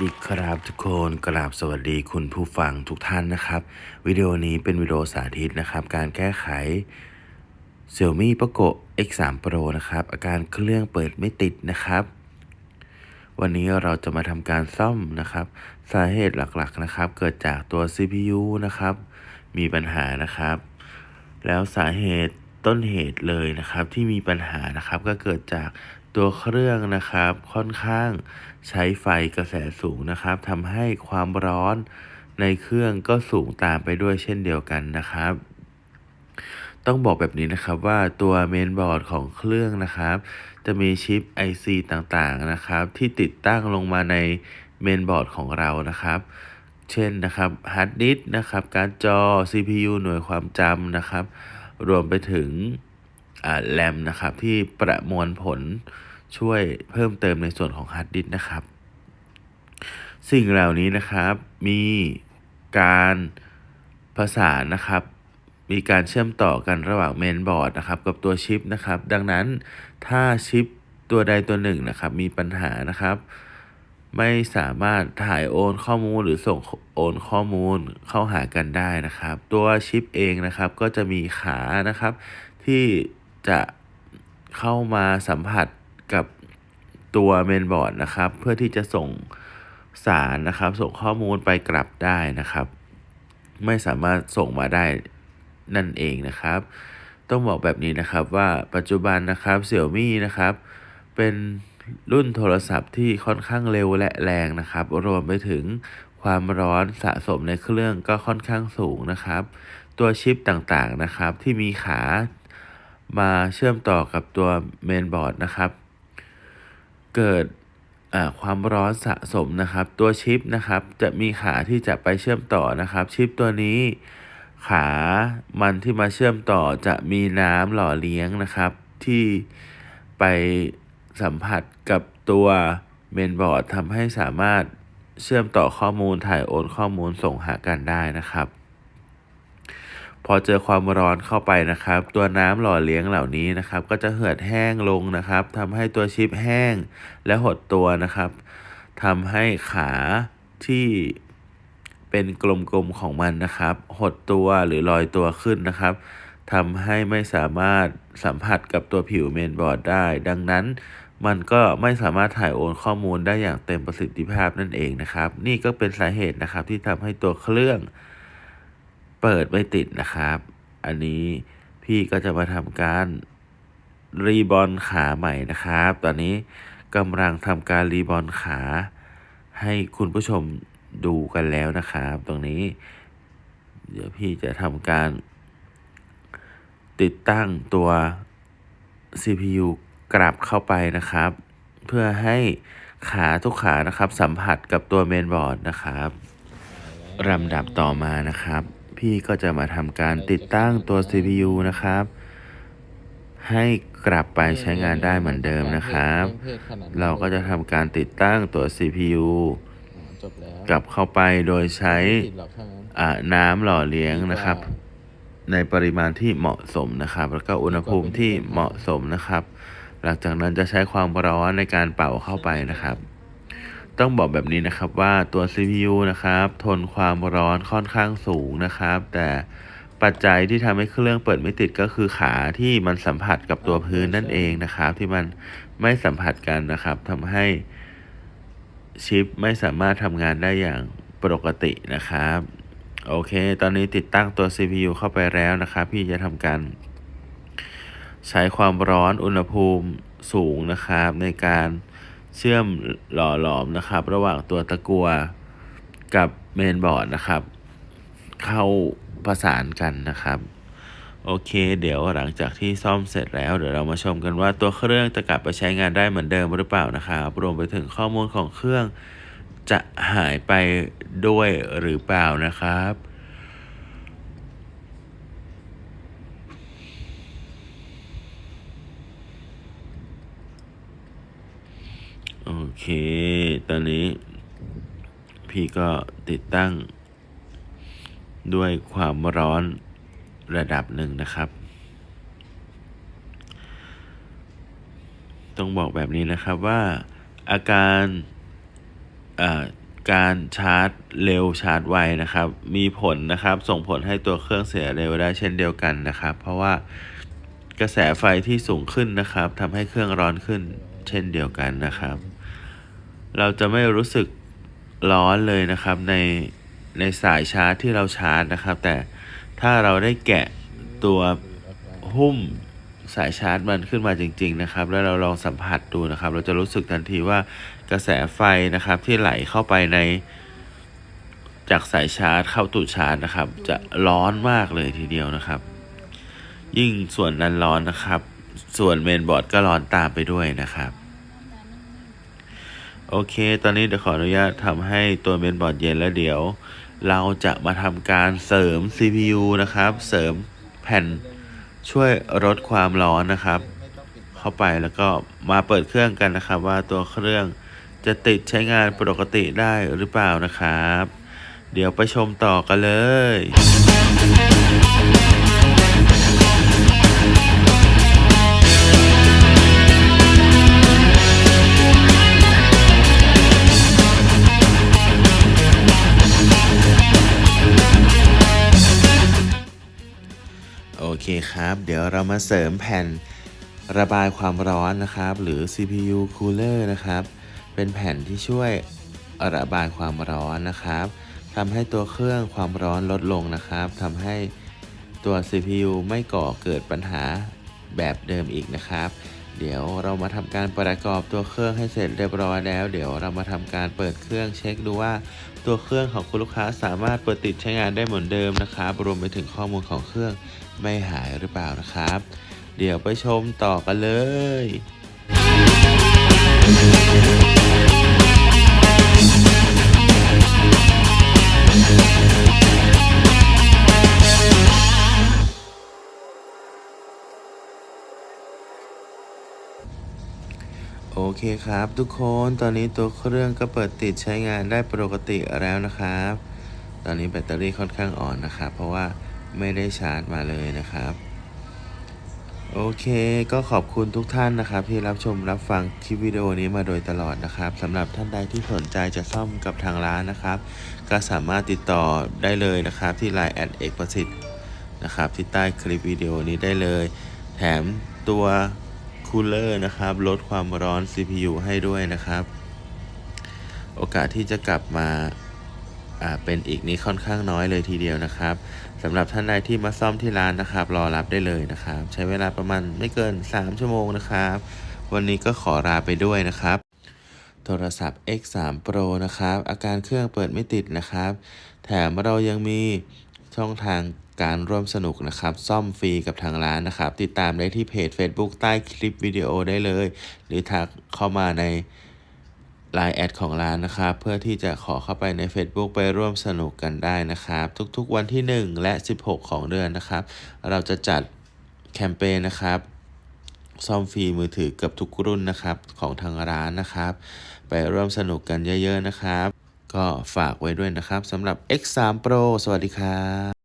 สวัสดีครับทุกคนกราบสวัสดีคุณผู้ฟังทุกท่านนะครับ วิดีโอนี้เป็นวิดีโอสาธิตนะครับ การแก้ไข Xiaomi Poco X3 Pro นะครับ อาการเครื่องเปิดไม่ติดนะครับ วันนี้เราจะมาทำการซ่อมนะครับ สาเหตุหลักๆนะครับ เกิดจากตัว CPU นะครับ มีปัญหานะครับ แล้วสาเหตุต้นเหตุเลยนะครับที่มีปัญหานะครับก็เกิดจาก ตัวเครื่องนะครับค่อนข้างใช้ไฟกระแสสูงนะครับทำให้ความร้อนในเครื่องก็สูงตามไปด้วยเช่นเดียวกันนะครับ ต้องบอกแบบนี้นะครับว่าตัวเมนบอร์ดของเครื่องนะครับ จะมีชิป IC ต่างๆนะครับ ที่ติดตั้งลงมาในเมนบอร์ดของเรานะครับ เช่นนะครับฮาร์ดดิสก์นะครับ การ์ดจอ CPU หน่วยความจำนะครับ รวมไปถึง แรมนะครับที่ประมวลผลช่วยเพิ่มเติมในส่วนของฮาร์ดดิสก์นะครับ สิ่งเหล่านี้นะครับมีการประสานนะครับมีการเชื่อมต่อกันระหว่างเมนบอร์ดนะครับกับตัวชิปนะครับ ดังนั้นถ้าชิปตัวใดตัวหนึ่งนะครับมีปัญหานะครับ ไม่สามารถถ่ายโอนข้อมูลหรือส่งโอนข้อมูลเข้าหากันได้นะครับ ตัวชิปเองนะครับก็จะมีขานะครับที่ จะเข้ามาสัมผัสกับตัวเมนบอร์ดนะครับ เพื่อที่จะส่งสารนะครับ ส่งข้อมูลไปกลับได้นะครับ ไม่สามารถส่งมาได้นั่นเองนะครับ ต้องบอกแบบนี้นะครับว่าปัจจุบันนะครับ Xiaomi นะครับ เป็นรุ่นโทรศัพท์ที่ค่อนข้างเร็วและแรงนะครับ รวมไปถึงความร้อนสะสมในเครื่องก็ค่อนข้างสูงนะครับ ตัวชิปต่างๆนะครับ ที่มีขา มาเชื่อมต่อกับตัวเมนบอร์ดนะครับ เกิดความร้อนสะสมนะครับ ตัวชิปนะครับจะมีขาที่จะไปเชื่อมต่อนะครับ ชิปตัวนี้ขามันที่มาเชื่อมต่อจะมีน้ำหล่อเลี้ยงนะครับ ที่ไปสัมผัสกับตัวเมนบอร์ดทำให้สามารถเชื่อมต่อข้อมูลถ่ายโอนข้อมูลส่งหากันได้นะครับ พอเจอความร้อนเข้าไปนะครับ ตัวน้ำหล่อเลี้ยงเหล่านี้นะครับ ก็จะเหือดแห้งลงนะครับทำให้ตัวชิปแห้งและหดตัวนะครับทำให้ขาที่เป็นกลมๆของมันนะครับ หดตัวหรือลอยตัวขึ้นนะครับทำให้ไม่สามารถสัมผัสกับตัวผิวเมนบอร์ดได้ ดังนั้นมันก็ไม่สามารถถ่ายโอนข้อมูลได้อย่างเต็มประสิทธิภาพนั่นเองนะครับ นี่ก็เป็นสาเหตุนะครับที่ทำให้ตัวเครื่อง เปิดไม่ติดนะครับ อันนี้พี่ก็จะมาทำการรีบอนขาใหม่นะครับ ตอนนี้กำลังทำการรีบอนขา ให้คุณผู้ชมดูกันแล้วนะครับ ตรงนี้ เดี๋ยวพี่จะทำการ ติดตั้งตัว CPU กลับเข้าไปนะครับ เพื่อให้ขาทุกขานะครับ สัมผัสกับตัวเมนบอร์ดนะครับลำดับต่อมานะครับ พี่ก็จะมาทำการติดตั้งตัว CPU นะครับ ให้กลับไปใช้งานได้เหมือนเดิมนะครับ เราก็จะทำการติดตั้งตัว CPU กลับเข้าไปโดยใช้น้ำหล่อเลี้ยงนะครับ ในปริมาณที่เหมาะสมนะครับ แล้วก็อุณหภูมิที่เหมาะสมนะครับ หลังจากนั้นจะใช้ความร้อนในการเป่าเข้าไปนะครับ ต้องบอกแบบนี้นะครับว่าตัว CPU นะครับ ทนความร้อนค่อนข้างสูงนะครับ แต่ปัจจัยที่ทำให้เครื่องเปิดไม่ติดก็คือขาที่มันสัมผัสกับตัวพื้นนั่นเองนะครับ ที่มันไม่สัมผัสกันนะครับทำให้ชิปไม่สามารถทำงานได้อย่างปกตินะครับ โอเค ตอนนี้ติดตั้งตัว CPU เข้าไปแล้วนะครับ พี่จะทำการ ใช้ความร้อนอุณหภูมิสูงนะครับ ในการ เชื่อมหล่อหลอมนะครับ ระหว่างตัวตะกัวกับเมนบอร์ดนะครับ เข้าประสานกันนะครับ โอเค เดี๋ยวหลังจากที่ซ่อมเสร็จแล้ว เดี๋ยวเรามาชมกันว่าตัวเครื่องจะกลับไปใช้งานได้เหมือนเดิมหรือเปล่านะครับรวมไปถึงข้อมูลของเครื่องจะหายไปด้วยหรือเปล่านะครับ โอ เค ตอนนี้ พี่ก็ติดตั้ง ด้วยความร้อนระดับหนึ่งนะครับ ต้องบอกแบบนี้นะครับว่าอาการการชาร์จเร็วชาร์จไวนะครับ มีผลนะครับ ส่งผลให้ตัวเครื่องเสียเร็วได้เช่นเดียวกันนะครับ เพราะว่ากระแสไฟที่สูงขึ้นนะครับทำให้เครื่องร้อนขึ้นเช่นเดียวกันนะครับ เราจะไม่รู้สึกร้อนเลยนะครับในในสายชาร์จที่เราชาร์จนะครับ แต่ถ้าเราได้แกะตัวหุ้มสายชาร์จมันขึ้นมาจริง ๆ นะครับ แล้วเราลองสัมผัสดูนะครับ เราจะรู้สึกทันทีว่ากระแสไฟนะครับที่ไหลเข้าไปในจากสายชาร์จเข้าตู้ชาร์จนะครับ จะร้อนมากเลยทีเดียวนะครับ ยิ่งส่วนนั้นร้อนนะครับ ส่วนเมนบอร์ดก็ร้อนตามไปด้วยนะครับ โอเค ตอนนี้เดี๋ยวขออนุญาตทำให้ตัวเมนบอร์ดเย็นแล้วเดี๋ยว เราจะมาทำการเสริม CPU นะครับ เสริมแผ่นช่วยลดความร้อนนะครับ เข้าไปแล้วก็มาเปิดเครื่องกันนะครับ ว่าตัวเครื่องจะติดใช้งานปกติได้หรือเปล่านะครับ เดี๋ยวไปชมต่อกันเลย เคครับเดี๋ยวเรามาเสริมแผ่นระบายความร้อนนะครับ หรือ CPU cooler นะครับ เป็นแผ่นที่ช่วยระบายความร้อนนะครับทำให้ตัวเครื่องความร้อนลดลงนะครับทำให้ตัว CPU ไม่ก่อเกิดปัญหาแบบเดิมอีกนะครับ เดี๋ยวเรามาทำการประกอบตัวเครื่องให้เสร็จเรียบร้อยแล้ว เดี๋ยวเรามาทำการเปิดเครื่องเช็คดูว่าตัวเครื่องของคุณลูกค้าสามารถเปิดติดใช้งานได้เหมือนเดิมนะครับรวมไปถึงข้อมูลของเครื่องไม่หายหรือเปล่านะครับ เดี๋ยวไปชมต่อกันเลย เคครับ ทุกคนตอนนี้ตัวเครื่องก็เปิดติดใช้งานได้ปกติแล้วนะครับ ตอนนี้แบตเตอรี่ค่อนข้างอ่อนนะครับ เพราะว่าไม่ได้ชาร์จมาเลยนะครับ โอเค ก็ขอบคุณทุกท่านนะครับ ที่รับชมรับฟังคลิปวิดีโอนี้มาโดยตลอดนะครับสำหรับท่านใดที่สนใจจะซ่อมกับทางร้านนะครับ ก็สามารถติดต่อได้เลยนะครับ ที่ Line แอดเอกประสิทธิ์นะครับที่ใต้คลิปวิดีโอนี้ได้เลย แถมตัว คูลเลอร์นะครับ ลดความร้อน CPU ให้ด้วยนะครับ โอกาสที่จะกลับมาเป็นอีกนี้ค่อนข้างน้อยเลยทีเดียวนะครับสำหรับท่านใดที่มาซ่อมที่ร้านนะครับ รอรับได้เลยนะครับ ใช้เวลาประมาณไม่เกิน 3 ชั่วโมงนะครับ วันนี้ก็ขอลาไปด้วยนะครับ โทรศัพท์ X3 Pro นะครับ อาการเครื่องเปิดไม่ติดนะครับ แถมเรายังมี ช่องทางการร่วมสนุกนะครับ ซ่อมฟรีกับทางร้านนะครับ ติดตามได้ที่เพจ Facebook ใต้คลิปวิดีโอได้เลย หรือทักเข้ามาใน Line แอดของร้านนะครับ เพื่อที่จะขอเข้าไปใน Facebook ไปร่วมสนุกกันได้นะครับ ทุกๆวันที่ 1 และ 16 ของเดือนนะครับ เราจะจัดแคมเปญนะครับซ่อมฟรีมือถือเกือบทุกรุ่นนะครับของทางร้านนะครับ ไปร่วมสนุกกันเยอะ ๆ นะครับ ก็ฝากไว้ด้วยนะครับสำหรับ X3 Pro สวัสดีครับ